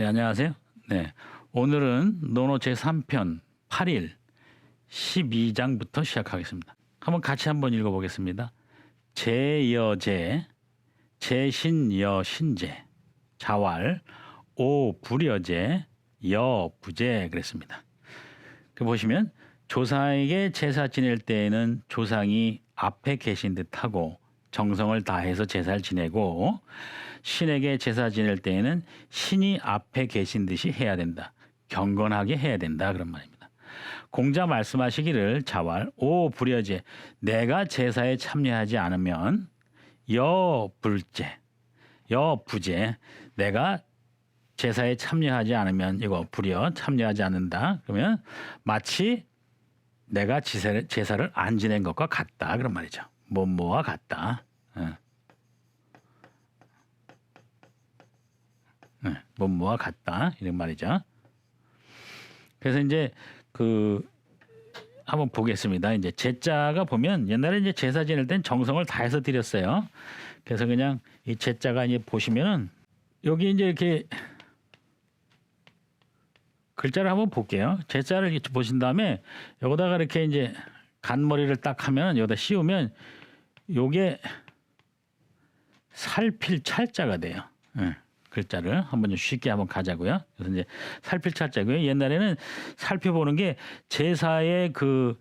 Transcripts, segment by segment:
네, 안녕하세요. 네. 오늘은 논어 제3편 8일 12장부터 시작하겠습니다. 한번 같이 한번 읽어 보겠습니다. 제여제 제신여 신제 자왈 오 불여제 여 부제 그랬습니다. 그 보시면 조상에게 제사 지낼 때에는 조상이 앞에 계신 듯하고 정성을 다해서 제사를 지내고 신에게 제사 지낼 때에는 신이 앞에 계신 듯이 해야 된다. 경건하게 해야 된다 그런 말입니다. 공자 말씀하시기를 자왈 오 불여제 내가 제사에 참여하지 않으면 여 불제 여 부제 내가 제사에 참여하지 않으면 이거 불여 참여하지 않는다 그러면 마치 내가 제사를, 안 지낸 것과 같다 그런 말이죠. 뭐뭐와 같다. 예. 네, 뭐뭐와 같다 이런 말이죠. 그래서 이제 그 한번 보겠습니다. 이제 제자가 보면 옛날에 이제 제사 지낼 땐 정성을 다해서 드렸어요. 그래서 그냥 이 제자가 이제 보시면은 여기 이제 이렇게 글자를 한번 볼게요. 제자를 이렇게 보신 다음에 여기다가 이렇게 이제 간머리를 딱 하면 여기다 씌우면 요게 살필 찰자가 돼요. 예, 글자를 한번 좀 쉽게 한번 가자고요. 그래서 이제 살필 찰자고요. 옛날에는 살펴보는 게 제사의 그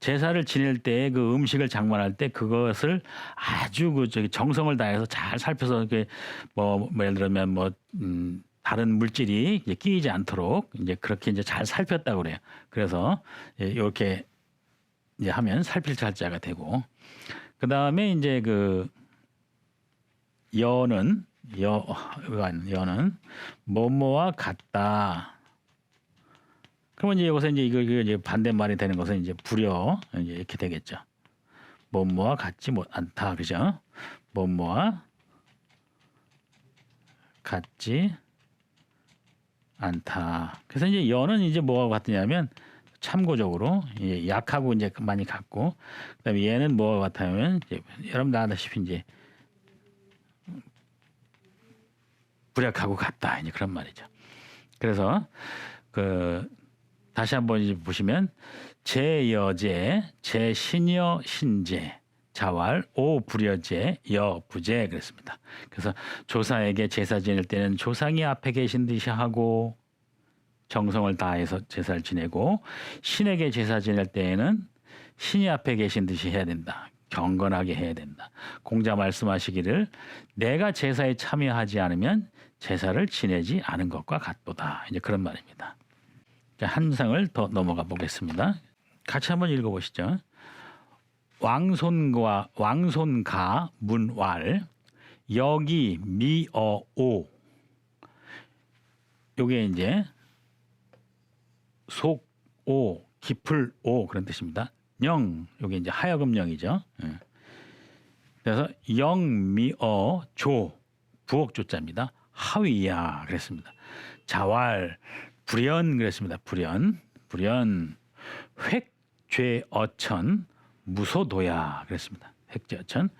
제사를 지낼 때 그 음식을 장만할 때 그것을 아주 그 저기 정성을 다해서 잘 살펴서 이렇게 뭐, 뭐 예를 들면 뭐 음, 다른 물질이 이제 끼이지 않도록 이제 그렇게 이제 잘 살폈다고 그래요. 그래서 이렇게 이제 하면 살필 찰자가 되고 그 다음에 이제 그 여는 여 여는 뭐뭐와 같다. 그러면 이제 여기서 이제 이거 이제 반대말이 되는 것은 이제 불여 이제 이렇게 되겠죠. 뭐뭐와 같지 못 않다 그죠? 뭐뭐와 같지 않다. 그래서 이제 여는 이제 뭐와 같으냐면 참고적으로 예, 약하고 이제 많이 같고 그다음에 얘는 같으면 이제 여러분 다 아다시피 이제 불약하고 같다 이제 그런 말이죠. 그래서 그 다시 한번 보시면 제여제 제신여 신제 자왈 오 불여제 여 부제 그랬습니다. 그래서 조사에게 제사 지낼 때는 조상이 앞에 계신 듯이 하고 정성을 다해서 제사를 지내고 신에게 제사 지낼 때에는 신이 앞에 계신 듯이 해야 된다. 경건하게 해야 된다. 공자 말씀하시기를 내가 제사에 참여하지 않으면 제사를 지내지 않은 것과 같도다. 이제 그런 말입니다. 자, 한 상을 더 넘어가 보겠습니다. 같이 한번 읽어 보시죠. 왕손과 왕손가 문왈 여기 미어오 요게 이제 속오 깊을오 그런 뜻입니다. 영 요게 이제 하여금 영이죠. 예. 그래서 영미어 조 부엌 조자입니다. 하위야 그랬습니다. 자왈 불연 그랬습니다. 불연 불연 획죄 어천 무소도야 그랬습니다. 획죄어천.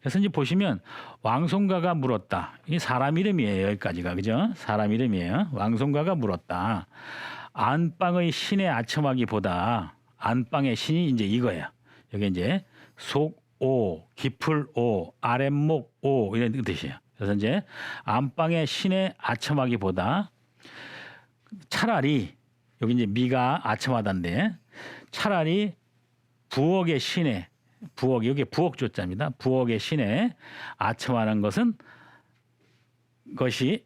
그래서 이제 보시면 왕송가가 물었다. 이 사람 이름이에요. 여기까지가 그죠? 사람 이름이에요. 왕송가가 물었다. 안방의 신의 아첨하기보다 안방의 신이 이제 이거예요. 여기 이제 속오, 깊을 오, 아랫목 오 이런 뜻이에요. 그래서 이제 안방의 신의 아첨하기보다 차라리 여기 이제 미가 아첨하다인데 차라리 부엌의 신에 부엌 여기 부엌 조자입니다. 부엌의 신에 아첨하는 것은 것이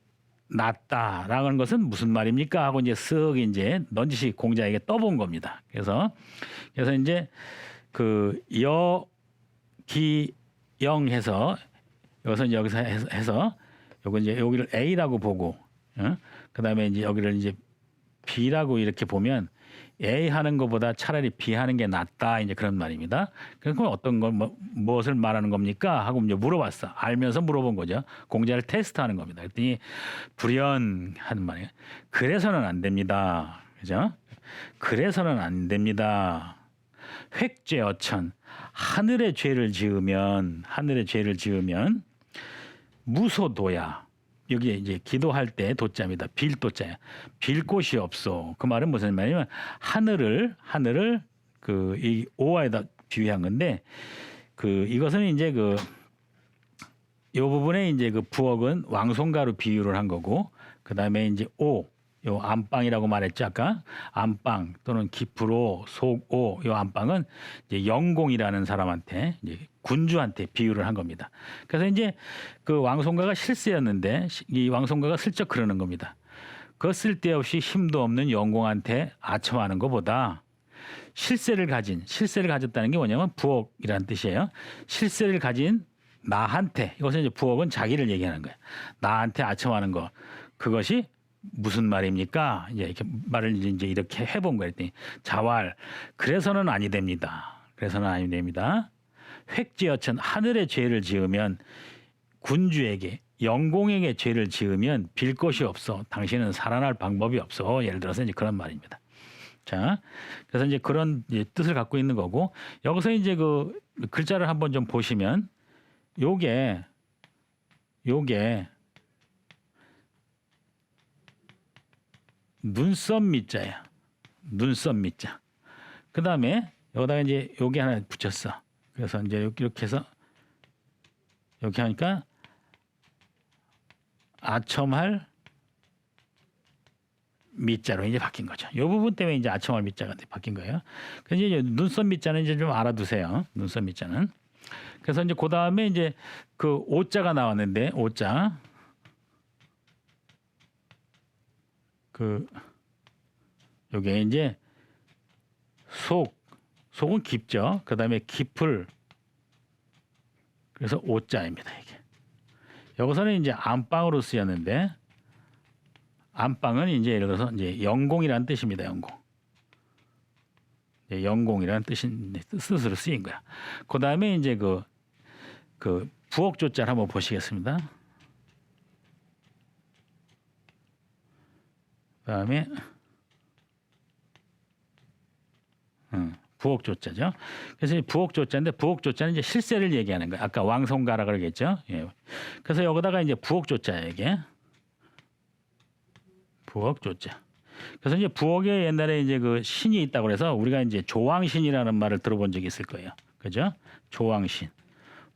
낫다라는 것은 무슨 말입니까? 하고 이제 쓱 이제 넌지시 공자에게 떠본 겁니다. 그래서 그래서 이제 그 여기영해서 여기서 이제 여기서 해서, 요거 이제 여기를 A라고 보고 어? 그다음에 이제 여기를 이제 B라고 이렇게 보면 A 하는 것보다 차라리 B 하는 게 낫다 이제 그런 말입니다. 그럼 어떤 걸 뭐, 무엇을 말하는 겁니까? 하고 이제 물어봤어. 알면서 물어본 거죠. 공자를 테스트하는 겁니다. 그랬더니 불연 하는 말이에요. 그래서는 안 됩니다. 그죠? 그래서는 안 됩니다. 획죄 어천 하늘의 죄를 지으면 하늘의 죄를 지으면 무소도야 여기 이제 기도할 때 도자입니다. 빌 도자야. 빌 곳이 없어. 그 말은 무슨 말이냐면 하늘을 하늘을 그 이 오화에다 비유한 건데 그 이것은 이제 그 요 부분에 이제 그 부엌은 왕손가로 비유를 한 거고 그다음에 이제 오 요 안방이라고 말했죠 아까 안방 또는 기프로 속오 요 안방은 이제 영공이라는 사람한테 이제 군주한테 비유를 한 겁니다. 그래서 이제 그 왕손가가 실세였는데 시- 이 왕손가가 슬쩍 그러는 겁니다. 그 쓸데없이 힘도 없는 영공한테 아첨하는 것보다 실세를 가진 실세를 가졌다는 게 뭐냐면 부엌이라는 뜻이에요. 실세를 가진 나한테 이것은 이제 부엌은 자기를 얘기하는 거예요. 나한테 아첨하는 거 그것이 무슨 말입니까? 이제 이렇게 말을 이제 이렇게 해본 거예요. 자활 그래서는 아니 됩니다. 그래서는 아니 됩니다. 획지어천 하늘의 죄를 지으면 군주에게 영공에게 죄를 지으면 빌 것이 없어. 당신은 살아날 방법이 없어. 예를 들어서 이제 그런 말입니다. 자, 그래서 이제 그런 이제 뜻을 갖고 있는 거고 여기서 이제 그 글자를 한번 좀 보시면 요게 요게 눈썹 밑자야. 눈썹 밑자. 그 다음에 여기다가 이제 요게 하나 붙였어. 그래서 이제 이렇게 해서 이렇게 하니까 아첨할 밑자로 이제 바뀐 거죠. 이 부분 때문에 이제 아첨할 밑자가 바뀐 거예요. 그래서 이제 눈썹 밑자는 이제 좀 알아두세요. 눈썹 밑자는. 그래서 이제 그 다음에 이제 그 오자가 나왔는데 오자 그 요게 이제 속 속은 깊죠. 그 다음에 깊을 그래서 오자입니다 이게. 여기서는 이제 안방으로 쓰였는데 안방은 이제 예를 들어서 이제 영공이라는 뜻입니다. 영공. 영공이라는 뜻인 뜻으로 쓰인 거야. 그 다음에 이제 그, 그 부엌 조자를 한번 보시겠습니다. 그다음에 음, 부엌 조자죠. 그래서 이 부엌 조자인데 부엌 조자는 이제 실세를 얘기하는 거예요. 아까 왕손가라 그러겠죠. 예. 그래서 여기다가 이제 부엌 조자예요, 이게. 부엌 조자. 그래서 이제 부엌에 옛날에 이제 그 신이 있다고 그래서 우리가 이제 조왕신이라는 말을 들어본 적이 있을 거예요. 그죠? 조왕신.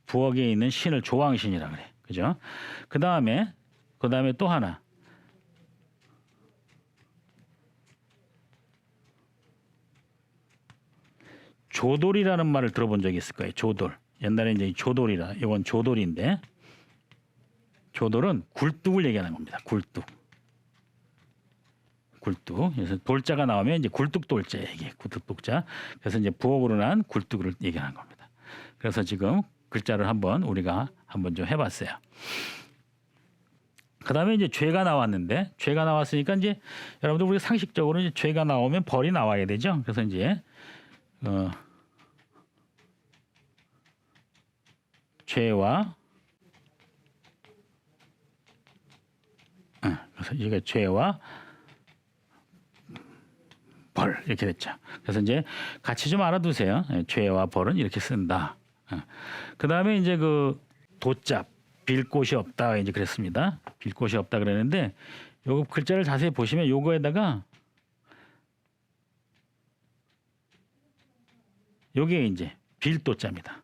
부엌에 있는 신을 조왕신이라 그래. 그죠? 그다음에 그다음에 또 하나. 조돌이라는 말을 들어본 적이 있을 거예요. 조돌. 옛날에 이제 이 조돌이라. 이건 조돌인데 조돌은 굴뚝을 얘기하는 겁니다. 굴뚝. 굴뚝. 그래서 돌자가 나오면 이제 굴뚝 돌자 이게 굴뚝 돌자. 그래서 이제 부엌으로 난 굴뚝을 얘기하는 겁니다. 그래서 지금 글자를 한번 우리가 한번 좀 해봤어요. 그다음에 이제 죄가 나왔는데 죄가 나왔으니까 이제 여러분들 우리 가 상식적으로 이제 죄가 나오면 벌이 나와야 되죠. 그래서 이제 어, 죄와 어, 그래서 이게 죄와 벌 이렇게 됐죠. 그래서 이제 같이 좀 알아두세요. 예, 죄와 벌은 이렇게 쓴다. 그 다음에 이제 그 도자 빌 곳이 없다 이제 그랬습니다. 빌 곳이 없다 그랬는데 요거 글자를 자세히 보시면 요거에다가 요게 이제 빌도자입니다.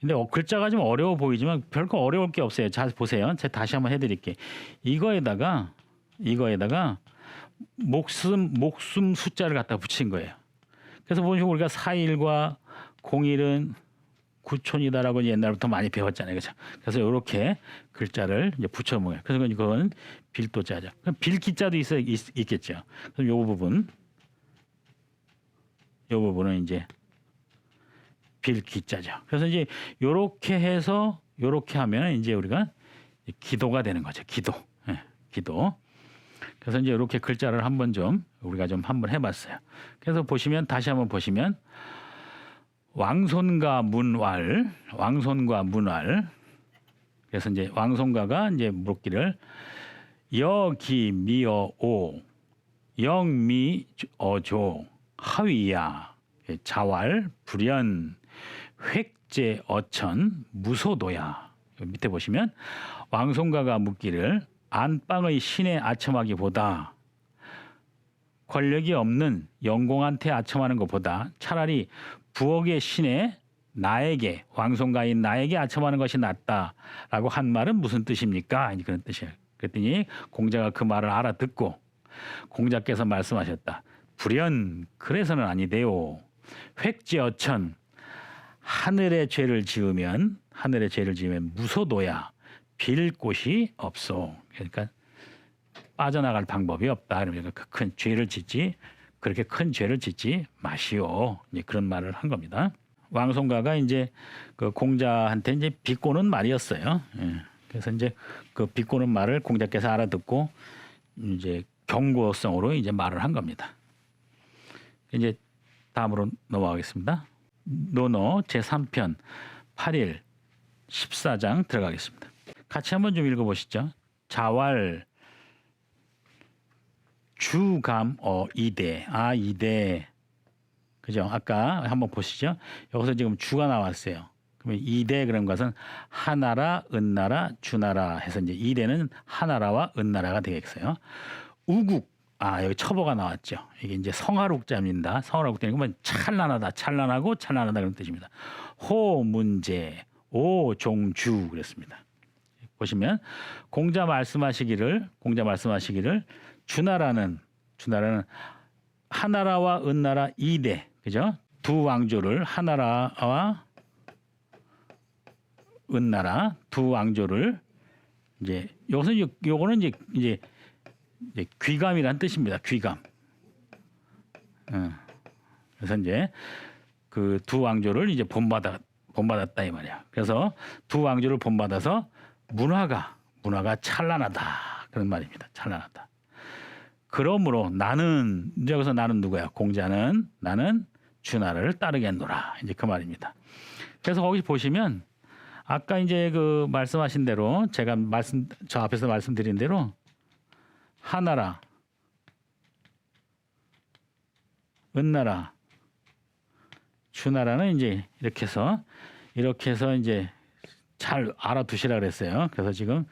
근데 어, 글자가 좀 어려워 보이지만 별거 어려울 게 없어요. 자 보세요. 제가 다시 한번 해드릴게. 이거에다가 이거에다가 목숨 목숨 숫자를 갖다 붙인 거예요. 그래서 보시면 우리가 4일과 01은 구촌이다라고 옛날부터 많이 배웠잖아요. 그렇죠? 그래서 이렇게 글자를 이제 붙여 먹어요. 그래서 이건 빌도자죠. 그럼 빌기자도 있어 있, 있겠죠. 그럼 요 부분 요 부분은 이제 빌 기자죠. 그래서 이제 요렇게 해서 요렇게 하면 이제 우리가 기도가 되는 거죠. 기도. 예, 기도. 그래서 이제 이렇게 글자를 한번 좀 우리가 좀 한번 해봤어요. 그래서 보시면 다시 한번 보시면 왕손과 문왈, 왕손과 문왈. 그래서 이제 왕손가가 이제 물기를 여기 미어 오 영미 어조 하위야 자왈 불연 획제 어천 무소도야 밑에 보시면 왕송가가 묻기를 안방의 신에 아첨하기보다 권력이 없는 영공한테 아첨하는 것보다 차라리 부엌의 신에 나에게 왕송가인 나에게 아첨하는 것이 낫다라고 한 말은 무슨 뜻입니까? 그런 뜻이에요. 그랬더니 공자가 그 말을 알아듣고 공자께서 말씀하셨다. 불연 그래서는 아니대요. 획지어천 하늘의 죄를 지으면 하늘의 죄를 지으면 무소도야 빌 곳이 없어. 그러니까 빠져나갈 방법이 없다. 그러니까 그 큰 죄를 짓지 그렇게 큰 죄를 짓지 마시오. 이제 그런 말을 한 겁니다. 왕송가가 이제 그 공자한테 이제 비꼬는 말이었어요. 예. 그래서 이제 그 비꼬는 말을 공자께서 알아듣고 이제 경고성으로 이제 말을 한 겁니다. 이제 다음으로 넘어가겠습니다. 노노 제 3편 8일 14장 들어가겠습니다. 같이 한번 좀 읽어보시죠. 자왈 주감어 이대 아 이대 그죠? 아까 한번 보시죠. 여기서 지금 주가 나왔어요. 그러면 이대 그런 것은 하나라, 은나라, 주나라 해서 이제 이대는 하나라와 은나라가 되겠어요. 우국 아 여기 첩어가 나왔죠. 이게 이제 성하록자입니다. 성하록자는 건 찬란하다, 찬란하고 찬란하다 그런 뜻입니다. 호 문제, 오 종주 그랬습니다. 보시면 공자 말씀하시기를 공자 말씀하시기를 주나라는 주나라는 하나라와 은나라 이대 그죠? 두 왕조를 하나라와 은나라 두 왕조를 이제 여기서 요- 요거는 이제 이제, 이제 귀감이란 뜻입니다. 귀감. 어. 그래서 이제 그 두 왕조를 이제 본받아 본받았다 이 말이야. 그래서 두 왕조를 본받아서 문화가 문화가 찬란하다 그런 말입니다. 찬란하다. 그러므로 나는 이제 여기서 나는 누구야? 공자는 나는 주나라를 따르겠노라. 이제 그 말입니다. 그래서 거기 보시면 아까 이제 그 말씀하신 대로 제가 말씀 저 앞에서 말씀드린 대로 하나라 은나라 주나라는 이제 이렇게 해서 이렇게 해서 이제 잘 알아두시라 그랬어요. 그래서 지금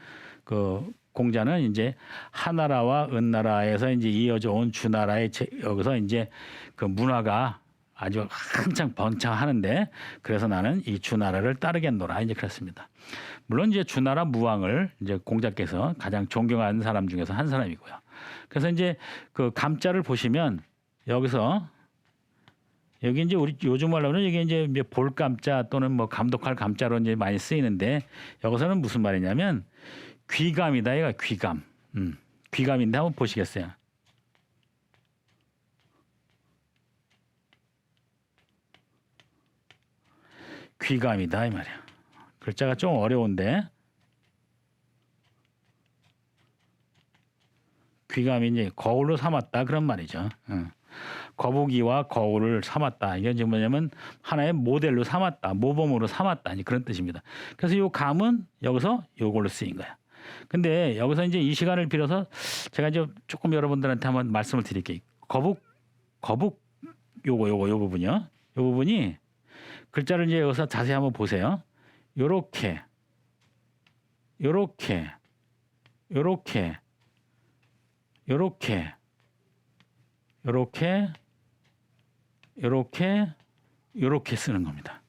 그 공자는 이제 하나라와 은나라에서 이제 이어져 온 주나라의 제- 여기서 이제 그 문화가 아주 한창 번창하는데 그래서 나는 이 주나라를 따르겠노라 이제 그렇습니다. 물론 이제 주나라 무왕을 이제 공자께서 가장 존경하는 사람 중에서 한 사람이고요. 그래서 이제 그 감자를 보시면 여기서 여기 이제 우리 요즘 말로 는 이게 이제 뭐 볼감자 또는 뭐 감독할 감자로 이제 많이 쓰이는데 여기서는 무슨 말이냐면 귀감이다 얘가 귀감. 음. 귀감인데 한번 보시겠어요. 귀감이다 이 말이야. 글자가 좀 어려운데 귀감이 이제 거울로 삼았다 그런 말이죠. 응. 거북이와 거울을 삼았다. 이게 지금 뭐냐면 하나의 모델로 삼았다, 모범으로 삼았다. 그런 뜻입니다. 그래서 이 감은 여기서 요걸로 쓰인 거야. 근데 여기서 이제 이 시간을 빌어서 제가 이제 조금 여러분들한테 한번 말씀을 드릴게요. 거북, 거북, 요거, 요거, 요 부분이요. 요 부분이 글자를 이제 여기서 자세히 한번 보세요. 요렇게, 요렇게, 요렇게, 요렇게, 요렇게, 요렇게, 요렇게 쓰는 겁니다.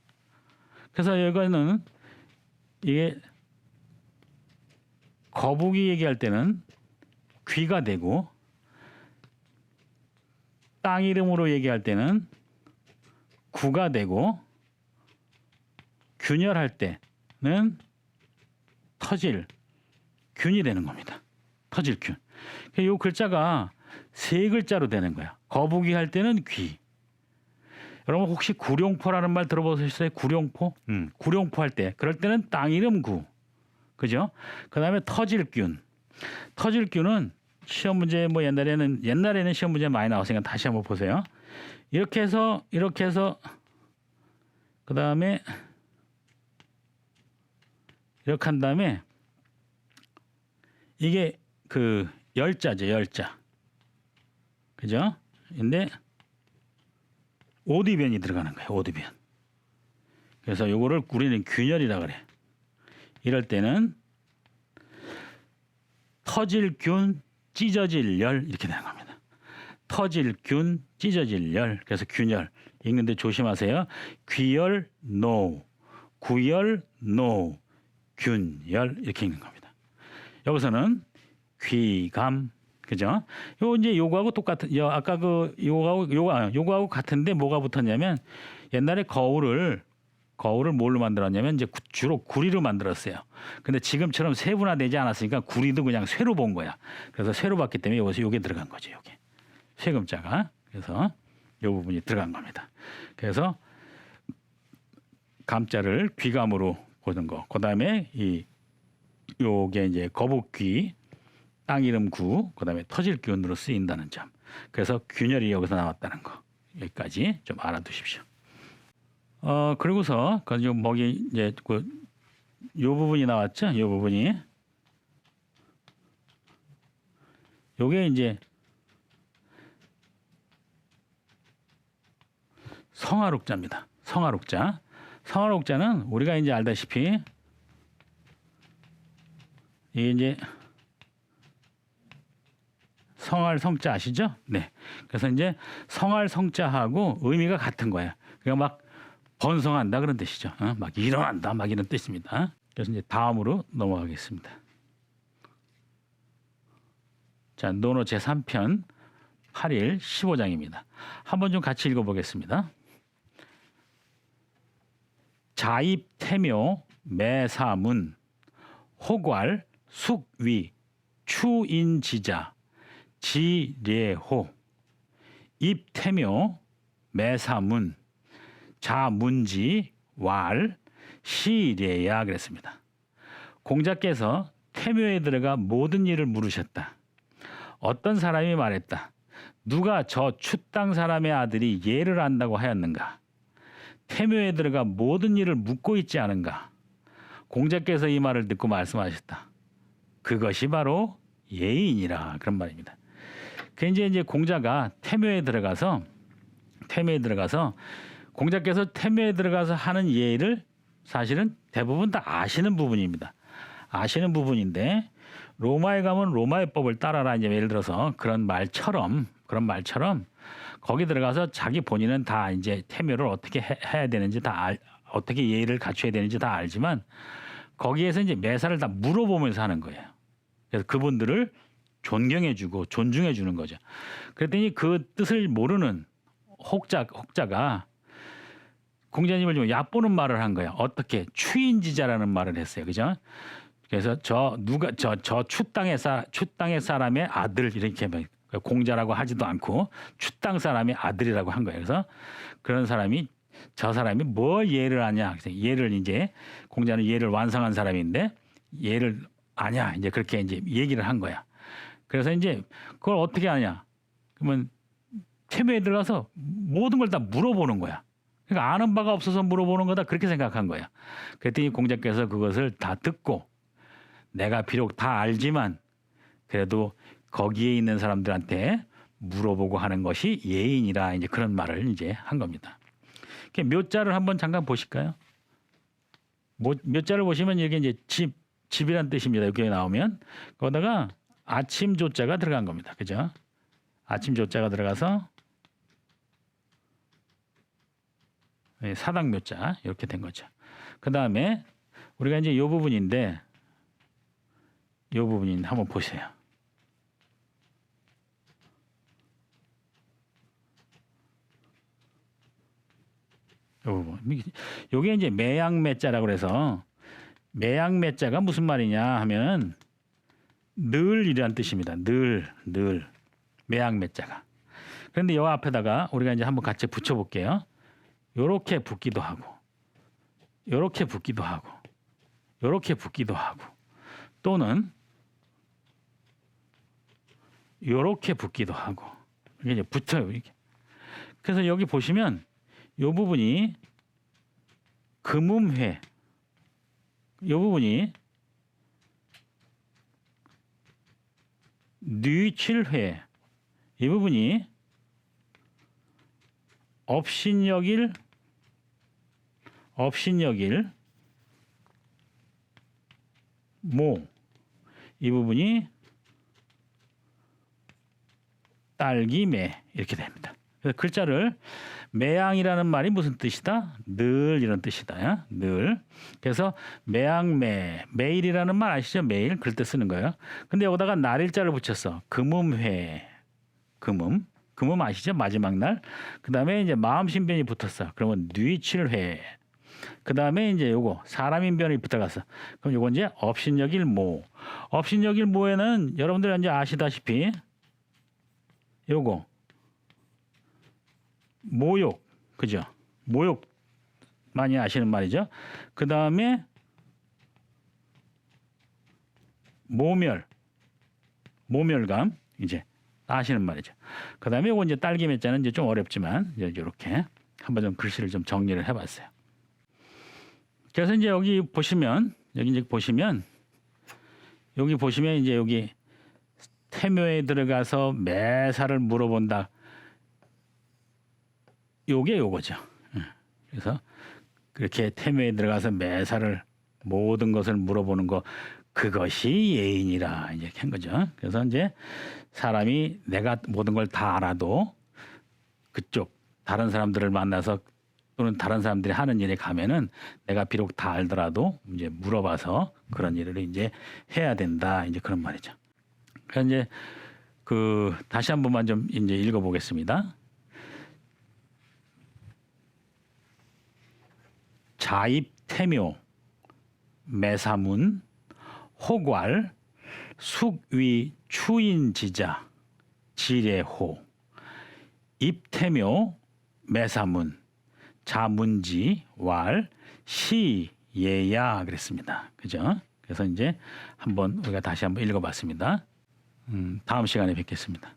그래서 여기는 이게 거북이 얘기할 때는 귀가 되고 땅 이름으로 얘기할 때는 구가 되고 균열할 때는 터질 균이 되는 겁니다. 터질 균. 이 글자가 세 글자로 되는 거야. 거북이 할 때는 귀. 여러분 혹시 구룡포라는 말 들어보셨어요? 구룡포? 음, 구룡포 할 때. 그럴 때는 땅 이름 구. 그죠? 그다음에 터질균. 터질균은 시험 문제 뭐 옛날에는 옛날에는 시험 문제 많이 나왔으니까 다시 한번 보세요. 이렇게 해서 이렇게 해서 그다음에 이렇게 한 다음에 이게 그 열자죠, 열자. 그죠? 근데 오디변이 들어가는 거예요, 오디변. 그래서 요거를 우리는 균열이라 그래. 이럴 때는 터질 균, 찢어질 열 이렇게 되는 겁니다. 터질 균, 찢어질 열. 그래서 균열 읽는데 조심하세요. 귀열 no, 구열 no, 균열 이렇게 읽는 겁니다. 여기서는 귀감 그죠? 요 이제 요거하고 똑같은 요 아까 그 요거하고 요거 아, 요거하고 같은데 뭐가 붙었냐면 옛날에 거울을 거울을 뭘로 만들었냐면 이제 구- 주로 구리로 만들었어요. 근데 지금처럼 세분화되지 않았으니까 구리도 그냥 쇠로 본 거야. 그래서 쇠로 봤기 때문에 여기서 요게 들어간 거죠. 요게 세금자가 그래서 요 부분이 들어간 겁니다. 그래서 감자를 귀감으로 보는 거. 그다음에 이 요게 이제 거북귀 땅 이름 구 그다음에 터질 기운으로 쓰인다는 점. 그래서 균열이 여기서 나왔다는 거. 여기까지 좀 알아두십시오. 어 그리고서 그죠 먹이 이제 그 요 부분이 나왔죠. 요 부분이 요게 이제 성화록자입니다. 성화록자. 성화록자는 우리가 이제 알다시피 이게 이제 성할 성자 아시죠? 네. 그래서 이제 성할 성자하고 의미가 같은 거예요. 그러니까 막 번성한다 그런 뜻이죠. 어? 막 일어난다 막 이런 뜻입니다. 그래서 이제 다음으로 넘어가겠습니다. 자, 노노 제 3편 8일 15장입니다. 한번 좀 같이 읽어보겠습니다. 자입 태묘 매사문 호괄 숙위 추인지자 지례호 입태묘 매사문 자문지 왈 시례야 그랬습니다. 공자께서 태묘에 들어가 모든 일을 물으셨다. 어떤 사람이 말했다. 누가 저 추땅 사람의 아들이 예를 안다고 하였는가? 태묘에 들어가 모든 일을 묻고 있지 않은가? 공자께서 이 말을 듣고 말씀하셨다. 그것이 바로 예인이라 그런 말입니다. 그 이제 이제 공자가 태묘에 들어가서 태묘에 들어가서 공자께서 태묘에 들어가서 하는 예를 사실은 대부분 다 아시는 부분입니다. 아시는 부분인데 로마에 가면 로마의 법을 따라라 이제 예를 들어서 그런 말처럼 그런 말처럼 거기 들어가서 자기 본인은 다 이제 태묘를 어떻게 해, 해야 되는지 다 알, 어떻게 예의를 갖춰야 되는지 다 알지만 거기에서 이제 매사를 다 물어보면서 하는 거예요. 그래서 그분들을 존경해주고 존중해주는 거죠. 그랬더니 그 뜻을 모르는 혹자 혹자가 공자님을 좀 얕보는 말을 한 거예요. 어떻게 추인지자라는 말을 했어요. 그죠? 그래서 저 누가 저 저 추 땅의 사 추 땅의 사람의 아들 이렇게 막 공자라고 하지도 않고 추땅 사람의 아들이라고 한 거예요. 그래서 그런 사람이 저 사람이 뭘 예를 아냐? 예를 이제 공자는 예를 완성한 사람인데 예를 아냐? 이제 그렇게 이제 얘기를 한 거야. 그래서 이제 그걸 어떻게 하냐? 그러면 태묘에 들어가서 모든 걸 다 물어보는 거야. 그러니까 아는 바가 없어서 물어보는 거다 그렇게 생각한 거야. 그랬더니 공자께서 그것을 다 듣고 내가 비록 다 알지만 그래도 거기에 있는 사람들한테 물어보고 하는 것이 예인이라 이제 그런 말을 이제 한 겁니다. 묘자를 한번 잠깐 보실까요? 모- 묘자를 보시면 이게 이제 집 집이란 뜻입니다. 여기 나오면 거기다가 아침 조자가 들어간 겁니다. 그죠? 아침 조자가 들어가서 예, 사당 묘자 이렇게 된 거죠. 그 다음에 우리가 이제 이 부분인데 이 부분인 한번 보세요. 요 부분. 요게 이제 매양매자라고 그래서 매양매자가 무슨 말이냐 하면 늘이라는 뜻입니다. 늘, 늘. 매양매자가. 그런데 요 앞에다가 우리가 이제 한번 같이 붙여 볼게요. 요렇게 붙기도 하고 요렇게 붙기도 하고 요렇게 붙기도 하고 또는 요렇게 붙기도 하고 이게 이제 붙어요 이렇게 그래서 여기 보시면 요 부분이 금음회 요 부분이 뉘칠회 이 부분이 업신여길 업신여길 모. 이 부분이 딸기 매 이렇게 됩니다. 그래서 글자를 매양이라는 말이 무슨 뜻이다? 늘 이런 뜻이다. 야? 늘. 그래서 매양매 매일이라는 말 아시죠? 매일 그럴 때 쓰는 거예요. 근데 여기다가 날일자를 붙였어. 금음회 금음 금음 아시죠? 마지막 날. 그다음에 이제 마음신변이 붙었어. 그러면 뉘칠회. 그다음에 이제 요거 사람인변이 붙어갔어. 그럼 요거 이제 업신여길 모. 업신여길 모에는 여러분들 이제 아시다시피 요거 모욕 그죠? 모욕 많이 아시는 말이죠. 그 다음에 모멸 모멸감 이제 아시는 말이죠. 그 다음에 요거 이제 딸기 맺자는 이제 좀 어렵지만 이제 이렇게 한번 좀 글씨를 좀 정리를 해봤어요. 그래서 이제 여기 보시면 여기 이제 보시면 여기 보시면 이제 여기 태묘에 들어가서 매사를 물어본다. 요게 요거죠. 예. 그래서 그렇게 태묘에 들어가서 매사를 모든 것을 물어보는 거 그것이 예인이라 이렇게 한 거죠. 그래서 이제 사람이 내가 모든 걸 다 알아도 그쪽 다른 사람들을 만나서 또는 다른 사람들이 하는 일에 가면은 내가 비록 다 알더라도 이제 물어봐서 그런 일을 이제 해야 된다 이제 그런 말이죠. 그래서 이제 그 다시 한 번만 좀 이제 읽어보겠습니다. 자입태묘 매사문 호괄 숙위 추인지자 지례호 입태묘 매사문 자문지 왈 시 예야 그랬습니다. 그죠? 그래서 이제 한번 우리가 다시 한번 읽어봤습니다. 음, 다음 시간에 뵙겠습니다.